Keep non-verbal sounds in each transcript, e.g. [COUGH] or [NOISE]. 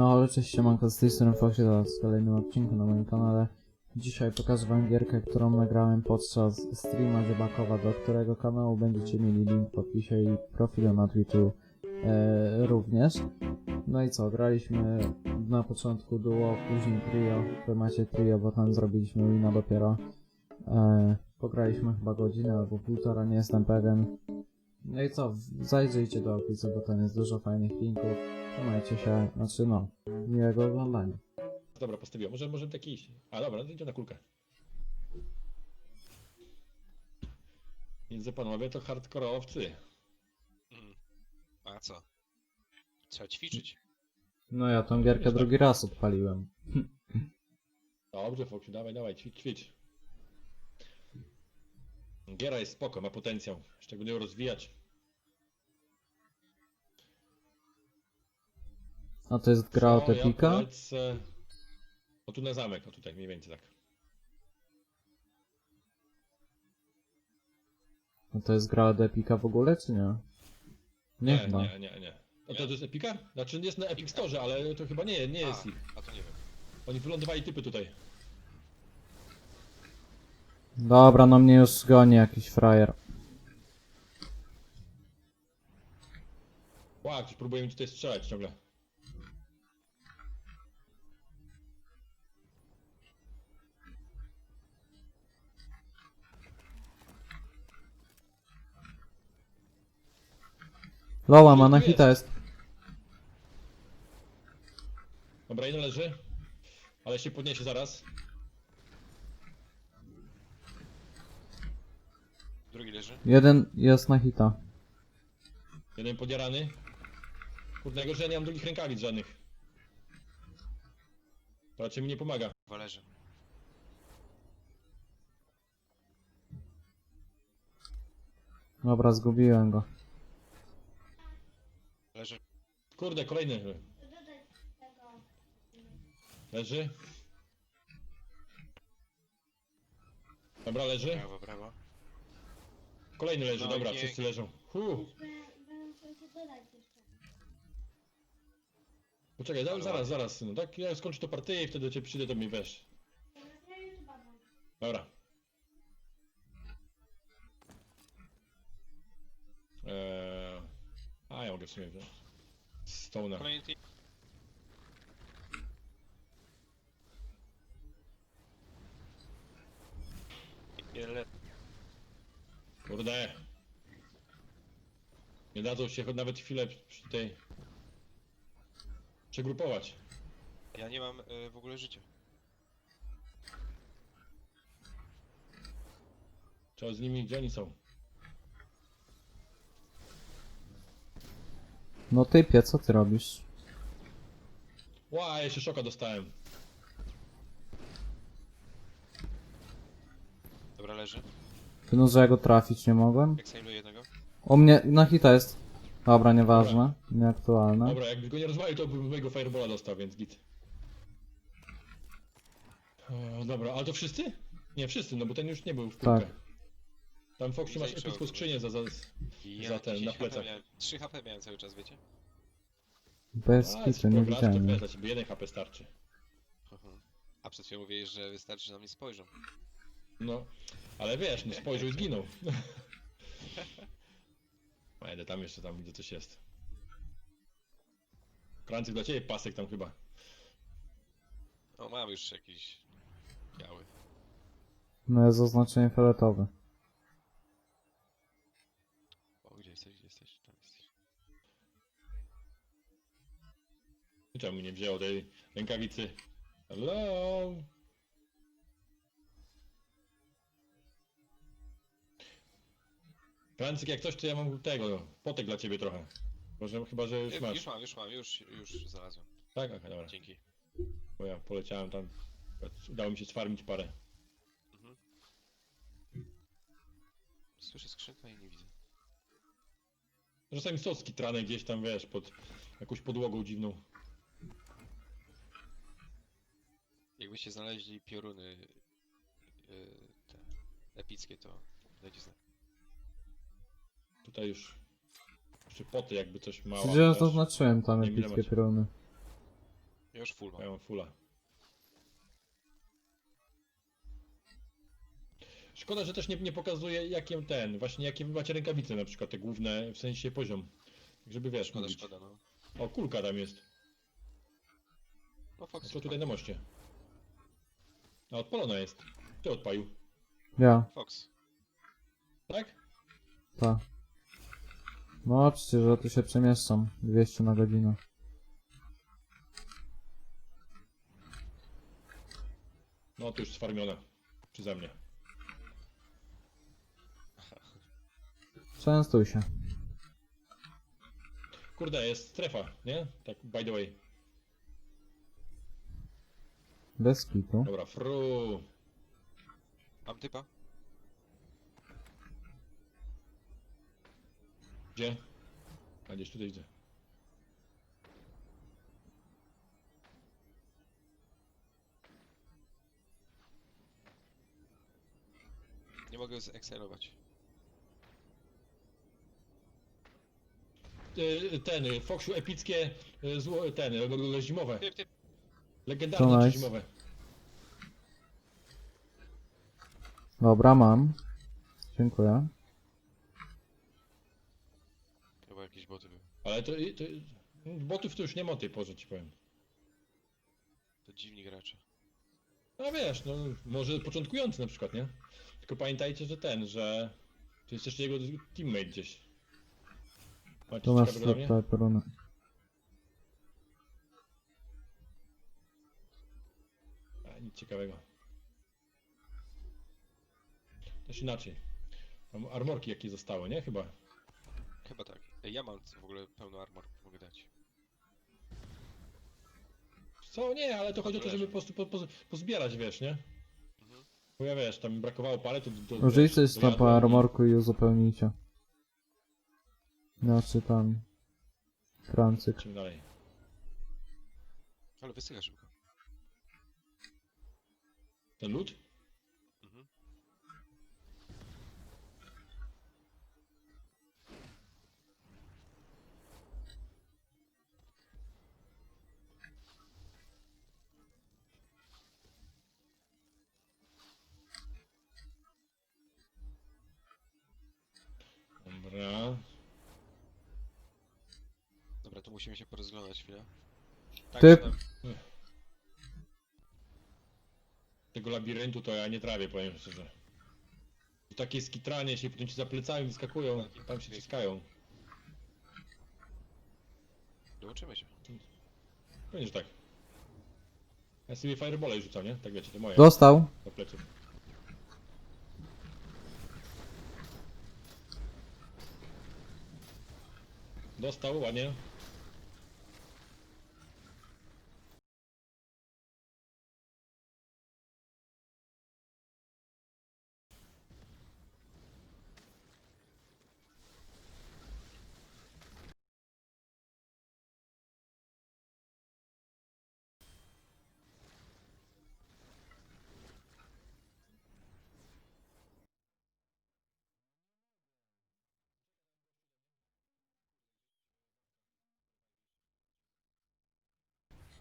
No cześć siemanko, z tej strony Foxy w kolejnym odcinku na moim kanale. Dzisiaj pokażę wam gierkę, którą nagrałem podczas streama Zybakowa, do którego kanału będziecie mieli link w opisie i profilu na Twitchu e, również. No i co, graliśmy na początku duo, później trio, w temacie trio, bo tam zrobiliśmy wina dopiero. E, pograliśmy chyba godzinę albo półtora, nie jestem pewien. No i co, zajrzyjcie do opisu, bo tam jest dużo fajnych linków. Trzymajcie się, znaczy no, miłego oglądania. Dobra, postawiłem. Może, może taki iść. A dobra, no to idzie na kulkę. Między panowie to hardkorowcy. Mm. A co? Trzeba ćwiczyć. No ja tą gierkę drugi raz odpaliłem. [LAUGHS] Dobrze, Foksiu, dawaj, dawaj, ćwicz, ćwicz. Giera jest spoko, ma potencjał. Szczególnie ją rozwijać. A to jest gra o Co, te ja pika? polecę... O tu na zamek, o tutaj, mniej więcej tak. No to jest gra o Epika w ogóle, czy nie? Nie, nie, chyba. nie, nie, nie. A to, to jest Epika? Znaczy jest na Epic Store, ale to chyba nie, nie jest a, ich. a to nie wiem. Oni wylądowali typy tutaj. Dobra, no mnie już goni jakiś frajer. Ła, ktoś próbuje mi tutaj strzelać ciągle. Loła, ma na hita jest? jest. Dobra, jeden leży. Ale się podniesie zaraz. Drugi leży. Jeden jest na hita. Jeden podjarany. Kurde, najgorzej, ja nie mam drugich rękawic żadnych. To raczej mi nie pomaga. Dwa leży. Dobra, zgubiłem go. Leży. Kurde, kolejny. Leży. Dobra, leży. Brawo, brawo. Kolejny leży, No, dobra, pięknie. wszyscy leżą. Huh. Poczekaj, da, zaraz, zaraz, synu, tak? Ja skończę to partię i wtedy do ciebie przyjdę, to mi wiesz. Dobra. Eee... A, ja mogę w sumie wziąć. Stone'a. Kolejny team. Kurde. Nie dadzą się choć nawet chwilę przy tej... Przegrupować. Ja nie mam y, w ogóle życia. Trzeba z nimi, gdzie oni są? No typie, co ty robisz? Ła, ja jeszcze szoka dostałem. Dobra, leży. Ty no, że ja go trafić nie mogłem? Exhaluję jednego. U mnie na hita jest. Dobra, nieważne. Nieaktualne. Dobra, jakby go nie rozwalił, to bym mojego firebola dostał, więc git. O, dobra, ale to wszyscy? Nie, wszyscy, no bo ten już nie był w Tak. Tam Foxy masz Zaliczyło epicką skrzynię za... za... I Za ten, 10 na HP plecach. Miałem, 3 HP miałem cały czas, wiecie? Bez A, hitu, nie spoko, widziałem. dla ciebie, jeden HP starczy. A przed chwilą mówiłeś, że wystarczy, że na mnie spojrzą. No, ale wiesz, no spojrzał i zginął. [LAUGHS] A idę tam jeszcze, tam widzę coś jest. Krancyk dla ciebie, pasek tam chyba. O, mam już jakiś biały. No jest oznaczenie fioletowe. Czemu nie wzięło tej rękawicy? Hello? Krancyk, jak coś, to ja mam tego, potek dla ciebie trochę. Może chyba, że już masz. już mam, już mam, już, już znalazłem. Tak, okej, dobra. Dzięki. Bo ja poleciałem tam. Udało mi się sfarmić parę. Słyszę skrzynkę i nie widzę. Czasami są skitrane gdzieś tam, wiesz, pod jakąś podłogą dziwną. Jakbyście znaleźli pioruny yy, te epickie, to dajcie znać. Tutaj już. Jeszcze poty jakby coś mało. Przecież ja zaznaczyłem tam Nie epickie macie. piruny. Ja już full mam. Ja mam fulla. Szkoda, że też nie, nie pokazuje jakie ten, właśnie jakie wy macie rękawice na przykład, te główne, w sensie poziom. Tak Żeby wiesz, Szkoda, mówić. szkoda, no. O, kulka tam jest. No A co tutaj na moście? A odpalona jest. Kto odpalił? Ja, Fox. Tak? ta. No oczywiście, że tu się przemieszczam. 200 na godzinę. No to już sfarmione. Przeze mnie. Częstuj się. Kurde, jest strefa, nie? Tak, by the way. Bez kitu. Dobra, fru. Mam typa? Gdzie? A gdzieś tutaj widzę. Nie mogę zekscelować. Y, Ten, y, Foxiu epickie, y, zło, ten, y, zimowe. Typ, typ. Legendarne To czy nice. zimowe. Dobra, mam. Dziękuję. Chyba jakieś boty były. Ale to, to botów to już nie ma tej porze ci powiem. To dziwni gracze. No wiesz, no może początkujący na przykład, nie? Tylko pamiętajcie, że ten, że to jest jeszcze jego teammate gdzieś. Macie Tu masz ciekawego dla mnie? Nic ciekawego. Też inaczej. Mam armorki jakie zostały, nie? Chyba. Chyba tak. Ej, ja mam w ogóle pełno armor, mogę dać. Co? Nie, ale to chodzi o to, żeby po prostu po, po, pozbierać, wiesz, nie? Mhm. Bo ja wiesz, tam brakowało paletu do... do Użyj wiesz, coś do tam po armorku i uzupełnijcie. Znaczy tam... Francyk. Lecimy dalej. Ale wysycha szybko. Ten lód? Mhm. Dobra. Dobra, to musimy się porozglądać chwilę. Tak, Typ. Tego labiryntu to ja nie trawię, powiem szczerze. I takie skitranie się, potem ci za plecami wyskakują, tam się ciskają. Dołączymy się. Pewnie, że tak. Ja sobie firebole rzucam, nie? Tak wiecie, to moje. Dostał. Do pleców. Dostał, ładnie.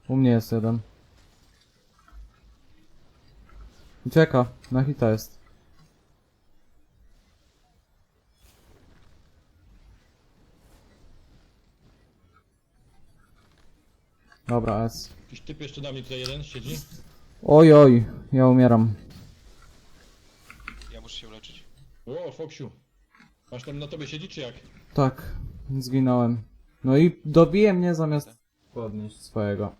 U mnie jest jeden. Ucieka. Na hita jest. Dobra, S. Jakiś typ jeszcze na mnie tutaj jeden siedzi. Oj, oj, ja umieram. Ja muszę się uleczyć. O, Foksiu. Masz tam na tobie siedzi, czy jak? Tak, zginąłem. No i dobije mnie zamiast podnieść swojego.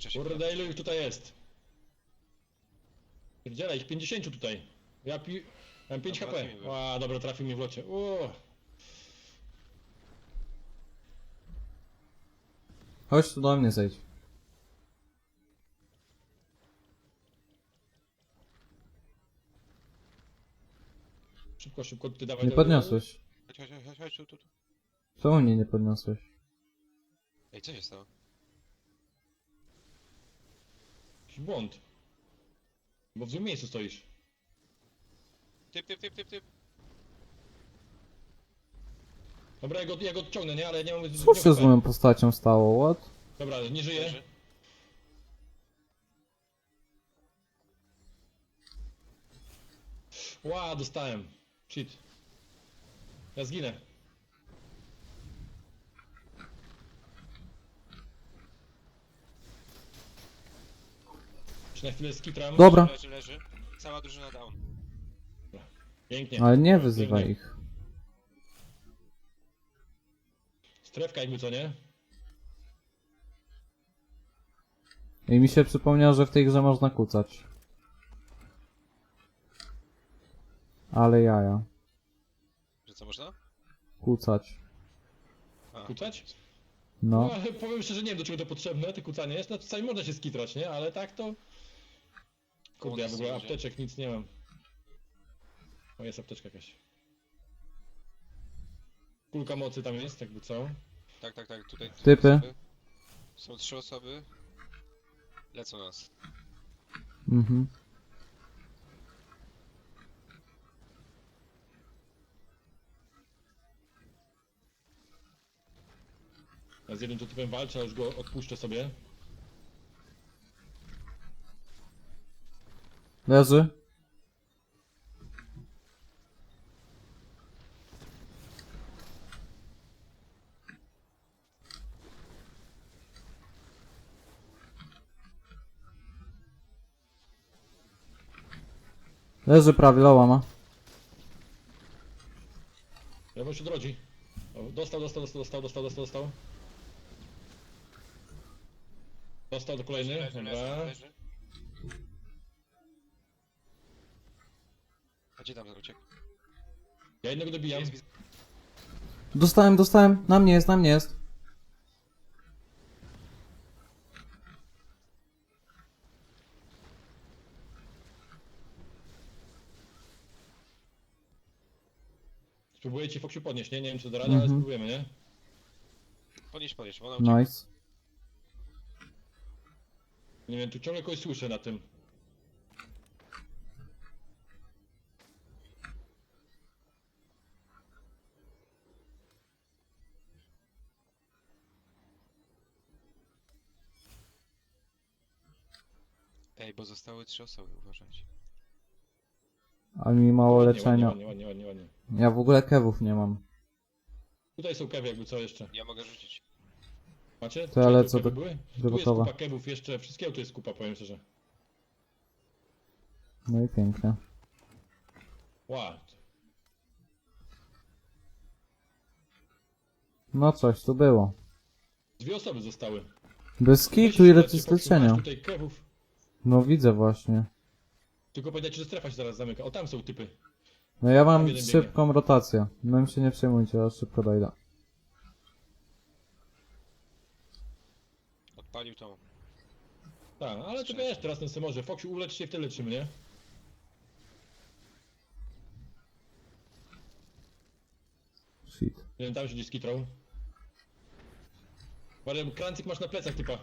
Uleczę się. Kurde, ilu ich tutaj jest? Pierdziela, ich 50 tutaj. Ja pi... Mam 5 Dobra, HP. trafił mnie. Ła, dobra, trafił mi w locie. O, Chodź tu do mnie zejdź. Szybko, szybko, ty dawaj. Nie podniosłeś. Chodź, chodź, chodź, chodź, tu, tu, tu. Czemu mnie nie podniosłeś? Ej, co się stało? Jakiś błąd. Bo w złym miejscu stoisz. Typ, typ, typ, typ, typ. Dobra, ja go, ja go odciągnę, nie? Ale nie mam... Co się z moją postacią stało? What? Dobra, nie żyje. Leży. Ła, dostałem. Shit. Ja zginę. Czy na chwilę skitram? Dobra. Leży, leży. Cała drużyna down. Pięknie. Ale nie wyzywaj Pięknie. ich. Strefka jakby co, nie? I mi się przypomniało, że w tej grze można kucać. Ale jaja. Że co można? Kucać. A, Kucać? No. No, ale powiem szczerze, nie wiem do czego to potrzebne, te kucanie jest. No czasami można się skitrać, nie? Ale tak to... Kurde, ja w ogóle apteczek nic nie mam. O, jest apteczka jakaś. Kulka mocy tam jest, jakby co? Tak, tak, tak, tutaj. trzy Typy. osoby. Są trzy osoby. Lecą nas. Mhm. Ja z jednym to typem walczę, a już go odpuszczę sobie. Leży. Leży prawie, loła ma. Ja bym się drodzi. O, dostał, dostał, dostał, dostał, dostał, dostał, dostał. Dostał do kolejny, dobra. leży. A gdzie tam uciekł? Ja jednego dobijam. Jest, widzę. Dostałem, dostałem. Na mnie jest, na mnie jest. Spróbuję ci Foksiu podnieść, nie? Nie wiem czy do rady, ale Mhm. spróbujemy, nie? Podnieś, podnieś, bo ona uciekła. Nice. Nie wiem, tu ciągle kogoś słyszę na tym. Zostały trzy osoby, uważajcie. A mi mało Ładnie, leczenia. Ładnie, ładnie, ładnie, ładnie. Ja w ogóle kewów nie mam. Tutaj są kewy jakby co jeszcze. Ja mogę rzucić. Macie? To ja Czy tu lecę kewy do- były? do Tu jest kupa kewów jeszcze, wszystkiego tu jest kupa, powiem szczerze. No i pięknie. Ła. No coś tu było. Dwie osoby zostały. Bez kitu ile jest Foksiu, masz leczenia. tutaj kewów. No widzę właśnie. Tylko pamiętajcie, że strefa się zaraz zamyka. O, tam są typy. No ja mam jeden szybką rotację. No się nie przejmujcie, ja szybko dojdę. Odpalił tą. Tak, ale to wiesz, teraz ten se może. Foksiu, ulecz się i wtedy leczymy, nie? Shit. Nie wiem, tam się gdzieś skitrał. Ale krancyk masz na plecach typa.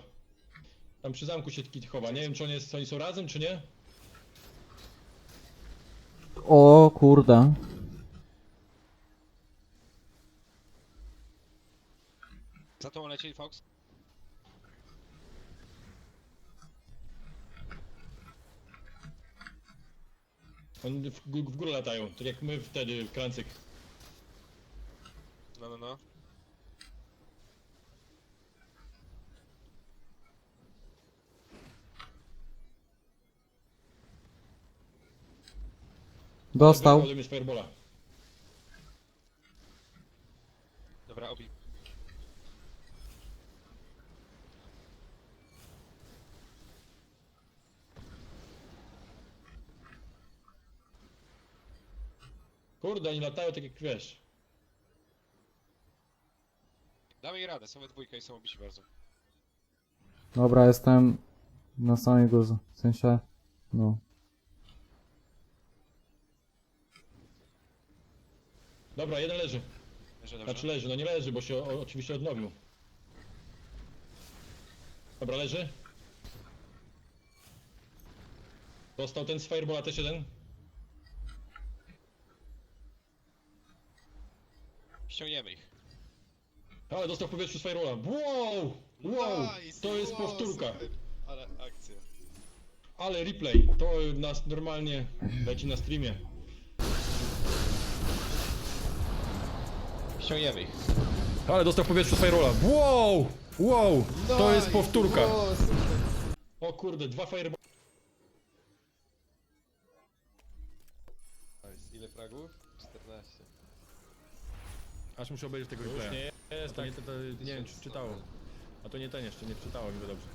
Tam przy zamku się kit chowa. Nie wiem, czy on jest, oni są razem, czy nie? O kurde. Za tą lecieli Fox? Oni w, gó- w górę latają, tak jak my wtedy, krancyk. No, no, no. Dostał. Ode mnie z firebola. Dobra, obi. Kurde, oni latają tak jak wiesz. Damy jej radę, są we dwójkę i są obici bardzo. Dobra, jestem na samej górze. W sensie, no. Dobra, jeden leży. Dobrze, Znaczy leży, no nie leży, bo się o, oczywiście odnowił. Dobra, leży. Dostał ten z Firebola też jeden. Ściągniemy ich. Ale dostał w powietrzu z Firebola. Wow! Wow! Nice! To jest Wow, powtórka. super. Ale akcja. Ale replay. To nas normalnie leci na streamie. Ściągniemy ich. Ale dostał w powietrzu z Firebola. Wow! Wow! To jest Nice! powtórka. Wow, super. O kurde, dwa Fireball. Ile fragów? 14. Aż muszę obejrzeć tego Już replaya. nie To nie, to, to, nie wiem czy czytało. A to nie ten jeszcze, nie czytało mi go dobrze.